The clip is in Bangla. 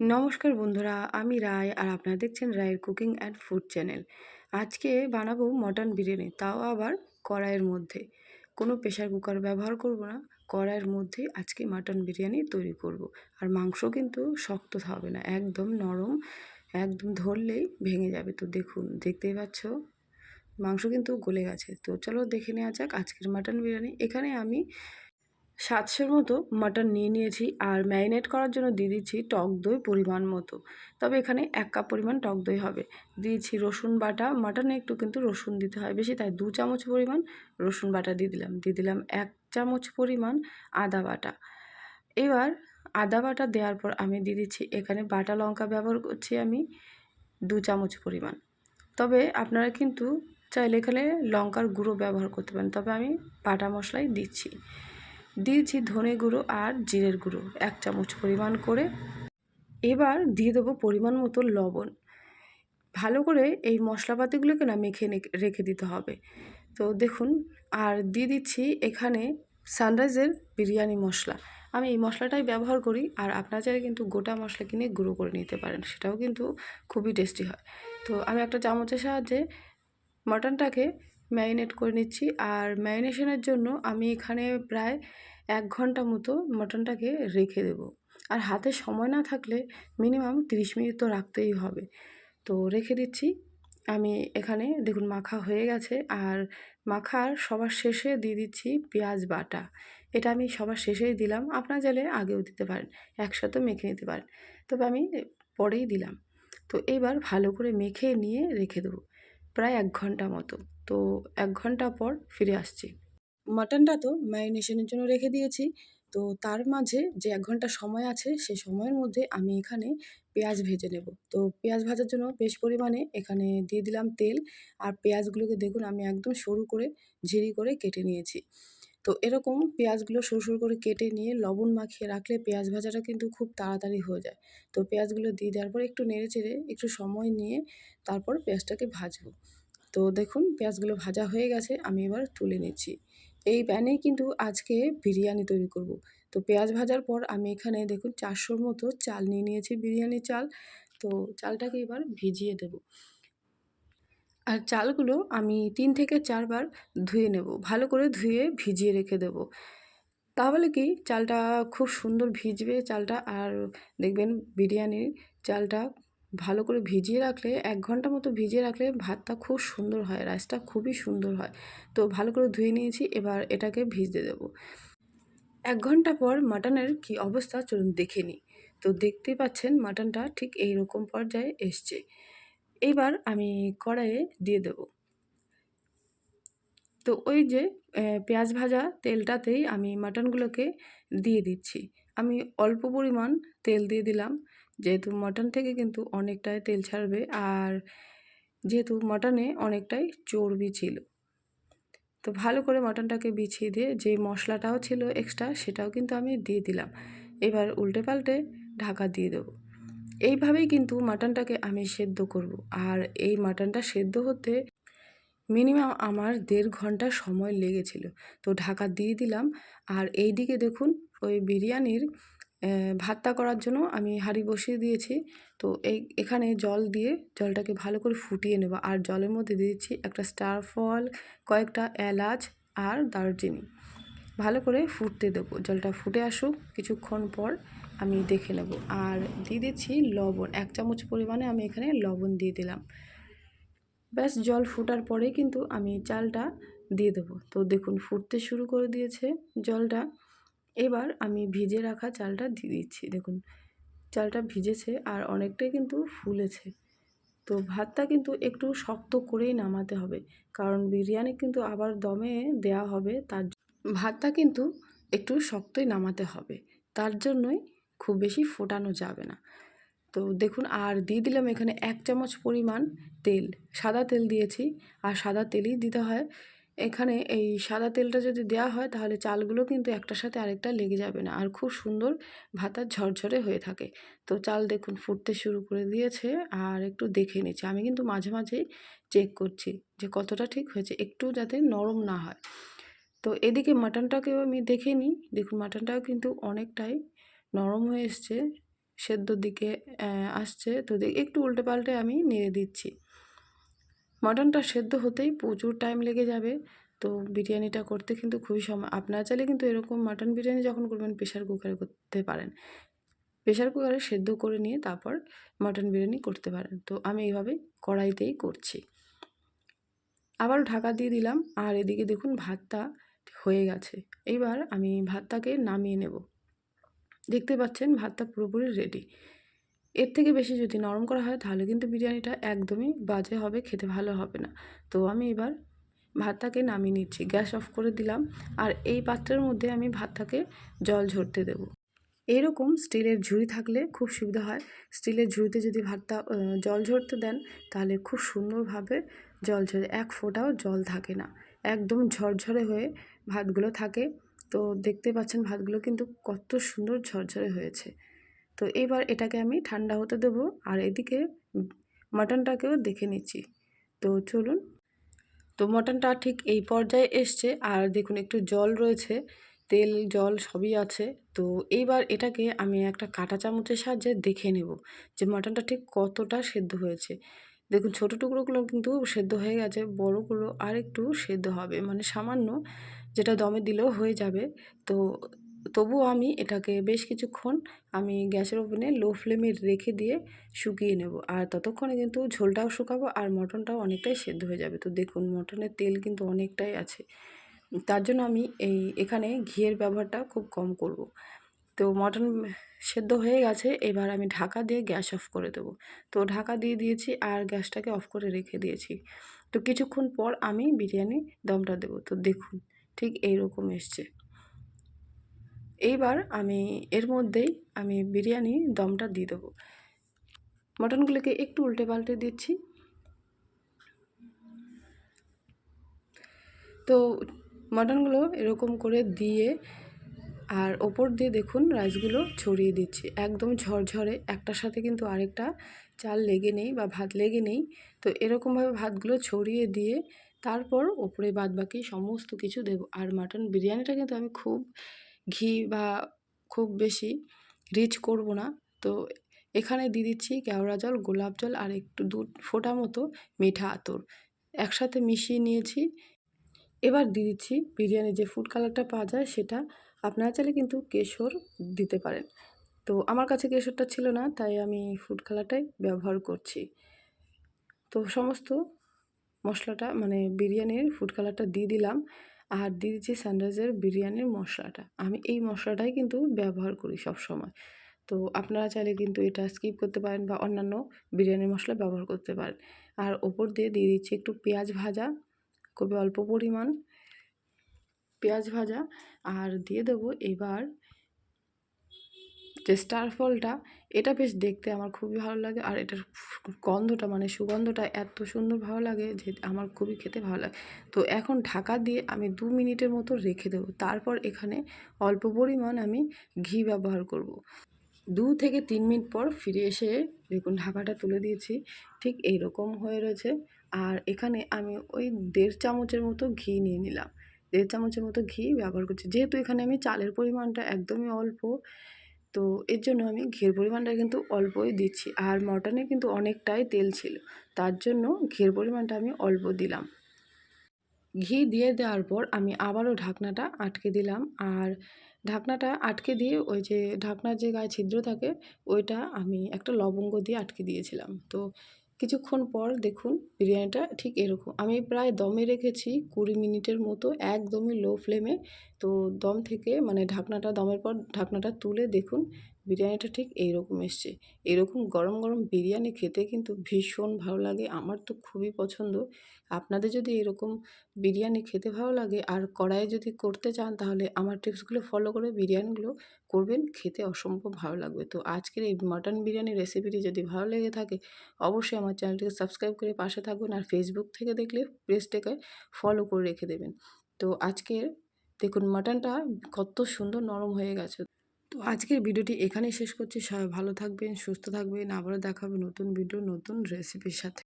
নমস্কার বন্ধুরা, আমি রায় আর আপনারা দেখছেন রায়ের কুকিং অ্যান্ড ফুড চ্যানেল। আজকে বানাবো মটন বিরিয়ানি, তাও আবার কড়াইয়ের মধ্যে। কোনো প্রেশার কুকার ব্যবহার করব না, কড়াইয়ের মধ্যে আজকে মাটন বিরিয়ানি তৈরি করব। আর মাংস কিন্তু শক্ত হবে না, একদম নরম, একদম ধরলেই ভেঙে যাবে। তো দেখুন, দেখতেই পাচ্ছ? মাংস কিন্তু গলে গেছে। তো চলো দেখে নেওয়া যাক আজকের মাটন বিরিয়ানি। এখানে আমি সাতশোর মতো মাটন নিয়ে নিয়েছি আর ম্যারিনেট করার জন্য দিয়ে দিচ্ছি টক দই পরিমাণ মতো। তবে এখানে এক কাপ পরিমাণ টক দই হবে। দিয়েছি রসুন বাটা। মাটনে একটু কিন্তু রসুন দিতে হয় বেশি, তাই দু চামচ পরিমাণ রসুন বাটা দিয়ে দিলাম। দিয়ে দিলাম এক চামচ পরিমাণ আদা বাটা। এবার আদা বাটা দেওয়ার পর আমি দিয়ে দিচ্ছি এখানে বাটা লঙ্কা ব্যবহার করছি আমি দু চামচ পরিমাণ। তবে আপনারা কিন্তু চাইলে এখানে লঙ্কার গুঁড়ো ব্যবহার করতে পারেন। তবে আমি বাটা মশলাই দিচ্ছি। দিয়েছি ধনে গুঁড়ো আর জিরের গুঁড়ো এক চামচ পরিমাণ করে এবার দিয়ে দেবো পরিমাণ মতো লবণ। ভালো করে এই মশলাপাতিগুলোকে না মেখে রেখে দিতে হবে। তো দেখুন, আর দিয়ে দিচ্ছি এখানে সানরাইজের বিরিয়ানি মশলা। আমি এই মশলাটাই ব্যবহার করি আর আপনারা চাইলে কিন্তু গোটা মশলা কিনে গুঁড়ো করে নিতে পারেন, সেটাও কিন্তু খুবই টেস্টি হয়। তো আমি একটা চামচের সাহায্যে মাটনটাকে ম্যারিনেট করে নিচ্ছি। আর ম্যারিনেশনের জন্য আমি এখানে প্রায় এক ঘণ্টা মতো মটনটাকে রেখে দেব। আর হাতে সময় না থাকলে মিনিমাম তিরিশ মিনিট তো রাখতেই হবে। তো রেখে দিচ্ছি। আমি এখানে দেখুন মাখা হয়ে গেছে। আর মাখার সবার শেষে দিয়ে দিচ্ছি পেঁয়াজ বাটা। এটা আমি সবার শেষেই দিলাম। আপনার চাইলে আগেও দিতে পারেন, একসাথে মেখে নিতে পারেন। তবে আমি পরেই দিলাম। তো এবার ভালো করে মেখে নিয়ে রেখে দেবো। প্রায় এক ঘণ্টা মতো। তো এক ঘণ্টা পর ফিরে আসছি। মাটনটা তো ম্যারিনেশনের জন্য রেখে দিয়েছি। তো তার মাঝে যে এক ঘণ্টা সময় আছে সেই সময়ের মধ্যে আমি এখানে পেঁয়াজ ভেজে নেব। তো পেঁয়াজ ভাজার জন্য বেশ পরিমাণে এখানে দিয়ে দিলাম তেল। আর পেঁয়াজগুলোকে দেখুন, আমি একদম সরু করে, ঝিরি করে কেটে নিয়েছি। তো এরকম পেঁয়াজগুলো সরু সরু করে কেটে নিয়ে লবণ মাখিয়ে রাখলে পেঁয়াজ ভাজাটা কিন্তু খুব তাড়াতাড়ি হয়ে যায়। তো পেঁয়াজগুলো দিয়ে দেওয়ার পর একটু নেড়ে চেড়ে একটু সময় নিয়ে তারপর পেঁয়াজটাকে ভাজবো। তো দেখুন পেঁয়াজগুলো ভাজা হয়ে গেছে, আমি এবার তুলে নিচ্ছি। এই প্যানেই কিন্তু আজকে বিরিয়ানি তৈরি করব। তো পেঁয়াজ ভাজার পর আমি এখানে দেখুন চারশোর মতো চাল নিয়ে নিয়েছি বিরিয়ানি চাল। তো চালটাকে এবার ভিজিয়ে দেব। আর চালগুলো আমি তিন থেকে চারবার ধুয়ে নেব। ভালো করে ধুয়ে ভিজিয়ে রেখে দেব। তাহলে কি চালটা খুব সুন্দর ভিজবে চালটা? আর দেখবেন বিরিয়ানির চালটা ভালো করে ভিজিয়ে রাখলে, এক ঘণ্টা মতো ভিজিয়ে রাখলে ভাতটা খুব সুন্দর হয়, রাইসটা খুবই সুন্দর হয়। তো ভালো করে ধুয়ে নিয়েছি, এবার এটাকে ভিজতে দেবো। এক ঘণ্টা পর মাটনের কি অবস্থা চলুন দেখে নিই। তো দেখতেই পাচ্ছেন মাটনটা ঠিক এই রকম পর্যায়ে এসছে। এইবার আমি কড়াইয়ে দিয়ে দেব। তো ওই যে পেঁয়াজ ভাজা তেলটাতেই আমি মাটনগুলোকে দিয়ে দিচ্ছি। আমি অল্প পরিমাণ তেল দিয়ে দিলাম, যেহেতু মটন থেকে কিন্তু অনেকটাই তেল ছাড়বে আর যেহেতু মটনে অনেকটাই চর্বি ছিল। তো ভালো করে মটনটাকে বিছিয়ে দিয়ে যে মশলাটাও ছিল এক্সট্রা সেটাও কিন্তু আমি দিয়ে দিলাম। এবার উল্টে পাল্টে ঢাকা দিয়ে দেবো। এইভাবেই কিন্তু মাটনটাকে আমি সেদ্ধ করব। আর এই মাটনটা সেদ্ধ হতে মিনিমাম আমার দেড় ঘণ্টা সময় লেগেছিল। তো ঢাকা দিয়ে দিলাম। আর এই দিকে দেখুন, ওই বিরিয়ানির ভাতটা করার জন্য আমি হাঁড়ি বসিয়ে দিয়েছি। তো এই, এখানে জল দিয়ে জলটাকে ভালো করে ফুটিয়ে নেব। আর জলের মধ্যে দিয়েছি একটা স্টার ফল, কয়েকটা এলাচ আর দারচিনি। ভালো করে ফুটতে দেবো। জলটা ফুটে আসুক কিছুক্ষণ পর। আমি দেখে নেব। আর দিয়ে দিচ্ছি লবণ। এক চামচ পরিমাণে আমি এখানে লবণ দিয়ে দিলাম। ব্যাস, জল ফুটার পরে কিন্তু আমি চালটা দিয়ে দেবো। তো দেখুন, ফুটতে শুরু করে দিয়েছে জলটা। এবার আমি ভিজে রাখা চালটা দিয়ে দিচ্ছি। দেখুন, চালটা ভিজেছে আর অনেকটাই কিন্তু ফুলেছে। তো ভাতটা কিন্তু একটু শক্ত করেই নামাতে হবে। কারণ বিরিয়ানি কিন্তু আবার দমে দেয়া হবে, তার ভাতটা কিন্তু একটু শক্তই নামাতে হবে। তার জন্যই খুব বেশি ফোটানো যাবে না। তো দেখুন, আর দিয়ে দিলাম এখানে এক চামচ পরিমাণ তেল। সাদা তেল দিয়েছি, আর সাদা তেলই দিতে হয়। এখানে এই সাদা তেলটা যদি দেওয়া হয়, তাহলে চালগুলো কিন্তু একটার সাথে আরেকটা লেগে যাবে না, আর খুব সুন্দর ভাতার ঝরঝরে হয়ে থাকে। তো চাল দেখুন ফুটতে শুরু করে দিয়েছে, আর একটু দেখে নিচ্ছে। আমি কিন্তু মাঝে মাঝেই চেক করছি যে কতটা ঠিক হয়েছে, একটু যাতে নরম না হয়। তো এদিকে মাটনটাকেও আমি দেখে নিই। দেখুন, মাটনটাও কিন্তু অনেকটাই নরম হয়ে এসছে, সেদ্ধর দিকে আসছে। তো একটু উল্টে পাল্টে আমি নেড়ে দিচ্ছি। মটনটা সেদ্ধ হতেই প্রচুর টাইম লেগে যাবে। তো বিরিয়ানিটা করতে কিন্তু খুবই সময়, আপনারা চাইলে কিন্তু এরকম মাটন বিরিয়ানি যখন করবেন প্রেশার কুকারে করতে পারেন। প্রেশার কুকারে সেদ্ধ করে নিয়ে তারপর মাটন বিরিয়ানি করতে পারেন। তো আমি এইভাবে কড়াইতেই করছি। আবারও ঢাকা দিয়ে দিলাম। আর এদিকে দেখুন, ভাতটা হয়ে গেছে। এইবার আমি ভাতটাকে নামিয়ে নেব। দেখতে পাচ্ছেন ভাতটা পুরোপুরি রেডি এর থেকে বেশি যদি নরম করা হয়, তাহলে কিন্তু বিরিয়ানিটা একদমই বাজে হবে, খেতে ভালো হবে না। তো আমি এবার ভাতটাকে নামিয়ে নিচ্ছি, গ্যাস অফ করে দিলাম। আর এই পাত্রের মধ্যে আমি ভাতটাকে জল ঝরতে দেব। এরকম স্টিলের ঝুড়ি থাকলে খুব সুবিধা হয়। স্টিলের ঝুড়িতে যদি ভাতটা জল ঝরতে দেন, তাহলে খুব সুন্দরভাবে জল ঝরে, এক ফোঁটাও জল থাকে না। একদম ঝরঝরে হয়ে ভাতগুলো থাকে। তো দেখতে পাচ্ছেন ভাতগুলো কিন্তু কত সুন্দর ঝরঝরে হয়েছে। তো এবার এটাকে আমি ঠান্ডা হতে দেব আর এদিকে মাটনটাকেও দেখে নিচ্ছি। তো চলুন। তো মটনটা ঠিক এই পর্যায়ে এসছে আর দেখুন একটু জল রয়েছে, তেল, জল সবই আছে। তো এইবার এটাকে আমি একটা কাঁটা চামচের সাহায্যে দেখে নেব যে মটনটা ঠিক কতটা সেদ্ধ হয়েছে। দেখুন ছোটো টুকরোগুলো কিন্তু সেদ্ধ হয়ে গেছে, বড়গুলো আর একটু সেদ্ধ হবে। মানে সামান্য যেটা দমে দিলেও হয়ে যাবে। তো তবুও আমি এটাকে বেশ কিছুক্ষণ আমি গ্যাসের ওভেনে লো ফ্লেমে রেখে দিয়ে শুকিয়ে নেব। আর ততক্ষণে কিন্তু ঝোলটাও শুকাবো আর মটনটাও অনেকটাই সেদ্ধ হয়ে যাবে। তো দেখুন, মটনের তেল কিন্তু অনেকটাই আছে। তার জন্য আমি এই এখানে ঘিয়ের ব্যবহারটা খুব কম করব। তো মটন সেদ্ধ হয়ে গেছে, এবার আমি ঢাকা দিয়ে গ্যাস অফ করে দেবো। তো ঢাকা দিয়ে দিয়েছি আর গ্যাসটাকে অফ করে রেখে দিয়েছি। তো কিছুক্ষণ পর আমি বিরিয়ানি দমটা দেবো। তো দেখুন। ঠিক এইরকম এসছে। এইবার আমি, এর মধ্যেই আমি বিরিয়ানি দমটা দিয়ে দেবো। মটনগুলোকে একটু উল্টে পাল্টে দিচ্ছি। তো মটনগুলো এরকম করে দিয়ে আর ওপর দিয়ে দেখুন রাইসগুলো ছড়িয়ে দিচ্ছি। একদম ঝরঝরে, একটার সাথে কিন্তু আরেকটা চাল লেগে নেই বা ভাত লেগে নেই। তো এরকমভাবে ভাতগুলো ছড়িয়ে দিয়ে তারপর ওপরে বাদ বাকি সমস্ত কিছু দেবো। আর মাটন বিরিয়ানিটা কিন্তু আমি খুব ঘি বা খুব বেশি রিচ করব না। তো এখানে দিয়ে দিচ্ছি কেওড়া জল, গোলাপ জল আর একটু দু ফোটা মতো মিঠা আতর। একসাথে মিশিয়ে নিয়েছি। এবার দিয়ে দিচ্ছি বিরিয়ানির যে ফুড কালারটা পাওয়া যায় সেটা আপনারা চাইলে কিন্তু কেশর দিতে পারেন। তো আমার কাছে কেশরটা ছিল না, তাই আমি ফুড কালারটাই ব্যবহার করছি। তো সমস্ত মশলাটা মানে বিরিয়ানির ফুড কালারটা দিয়ে দিলাম। আর দিয়ে দিচ্ছি সানরাইজের বিরিয়ানির মশলাটা। আমি এই মশলাটাই কিন্তু ব্যবহার করি সব সময় তো আপনারা চাইলে কিন্তু এটা স্কিপ করতে পারেন বা অন্যান্য বিরিয়ানির মশলা ব্যবহার করতে পারেন। আর ওপর দিয়ে দিয়ে দিচ্ছি একটু পেঁয়াজ ভাজা, খুবই অল্প পরিমাণ পেঁয়াজ ভাজা। আর দিয়ে দেবো এবার যে স্টার ফলটা এটা বেশ দেখতে আমার খুবই ভালো লাগে। আর এটার গন্ধটা মানে সুগন্ধটা এত সুন্দর ভালো লাগে যে আমার খুবই খেতে ভালো লাগে। তো এখন ঢাকা দিয়ে আমি দু মিনিটের মতো রেখে দেবো। তারপর এখানে অল্প পরিমাণ আমি ঘি ব্যবহার করব। দু থেকে তিন মিনিট পর ফিরে এসে দেখুন ঢাকাটা তুলে দিয়েছি। ঠিক এই রকম হয়ে রয়েছে। আর এখানে আমি ওই দেড় চামচের মতো ঘি নিয়ে নিলাম। দেড় চামচের মতো ঘি ব্যবহার করছি। যেহেতু এখানে আমি চালের পরিমাণটা একদমই অল্প তো এর জন্য আমি ঘের পরিমাণটা কিন্তু অল্পই দিচ্ছি। আর মটনে কিন্তু অনেকটাই তেল ছিল, তার জন্য ঘের পরিমাণটা আমি অল্প দিলাম। ঘি দিয়ে দেওয়ার পর আমি আবারও ঢাকনাটা আটকে দিলাম। আর ঢাকনাটা আটকে দিয়ে ওই যে ঢাকনার যে গায়ে ছিদ্র থাকে, ওইটা আমি একটা লবঙ্গ দিয়ে আটকে দিয়েছিলাম। তো কিছুক্ষণ পর দেখুন, বিরিয়ানিটা ঠিক এরকম। আমি প্রায় দমে রেখেছি কুড়ি মিনিটের মতো, একদমই লো ফ্লেমে তো দম থেকে মানে ঢাকনাটা, দমের পর ঢাকনাটা তুলে দেখুন, বিরিয়ানিটা ঠিক এইরকম এসছে। এরকম গরম গরম বিরিয়ানি খেতে কিন্তু ভীষণ ভালো লাগে, আমার তো খুবই পছন্দ। আপনাদের যদি এরকম বিরিয়ানি খেতে ভালো লাগে, আর কড়াইয়ে যদি করতে চান, তাহলে আমার টিপসগুলো ফলো করে বিরিয়ানিগুলো করবেন, খেতে অসম্ভব ভালো লাগবে। তো আজকের এই মাটন বিরিয়ানি রেসিপিটি যদি ভালো লেগে থাকে, অবশ্যই আমার চ্যানেলটিকে সাবস্ক্রাইব করে পাশে থাকবেন আর ফেসবুক থেকে দেখলে পেজটাকে ফলো করে রেখে দেবেন। তো আজকের, দেখুন মাটনটা কত সুন্দর নরম হয়ে গেছে। তো আজকের ভিডিওটি এখানেই শেষ করছি। সবাই ভালো থাকবেন, সুস্থ থাকবেন। আবারও দেখাবে নতুন ভিডিও নতুন রেসিপির সাথে।